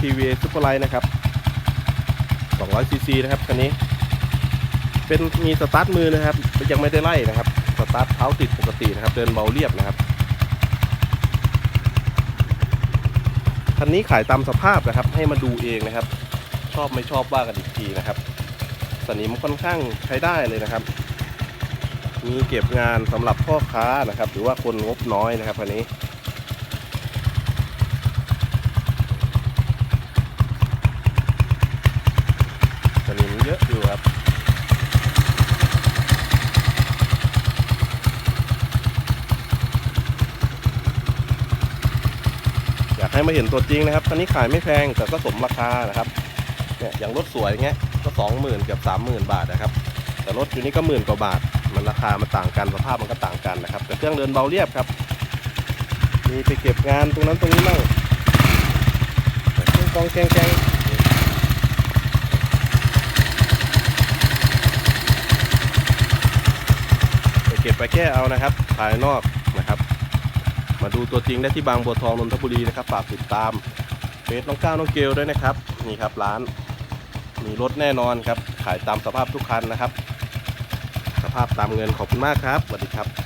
TVA Super Light นะครับ 200 cc นะครับคันนี้ เป็นมีสตาร์ทมือนะครับ ยังไม่ได้ไล่นะครับ สตาร์ทเท้าติดปกตินะครับ เดินเบาเรียบนะครับ คันนี้ขายตามสภาพนะครับ ให้มาดูเองนะครับ ชอบไม่ชอบว่ากันอีกทีนะครับสนิมค่อนข้างใช้ได้เลยนะครับ มีเก็บงานสำหรับพ่อค้านะครับ หรือว่าคนงบน้อยนะครับคันนี้ สนิมเย อะอยู่ครับ อยากให้มาเห็นตัวจริงนะครับตอนนี้ขายไม่แพงแต่ก็สมราคานะครับเนี่ยอย่างรถสวยอย่างเงี้ยก็สองหมื่นเกือบสามหมื่นบาทนะครับ แต่รถอยู่นี่ก็หมื่นกว่าบาท มันราคามันต่างกันสภาพมันก็ต่างกันนะครับ แต่เครื่องเดินเบาเรียบครับมีไปเก็บงานตรงนั้นตรงนี้มั่งเครื่องกองแกงแกง แก้เอานะครับ ภายนอกนะครับ มาดูตัวจริงได้ที่บางบัวทองนนทบุรีนะครับฝากติดตามเฟซน้องก้าวน้องเกลด้วยนะครับนี่ครับร้านมีรถแน่นอนครับ ขายตามสภาพทุกคันนะครับ สภาพตามเงินขอบคุณมากครับสวัสดีครับ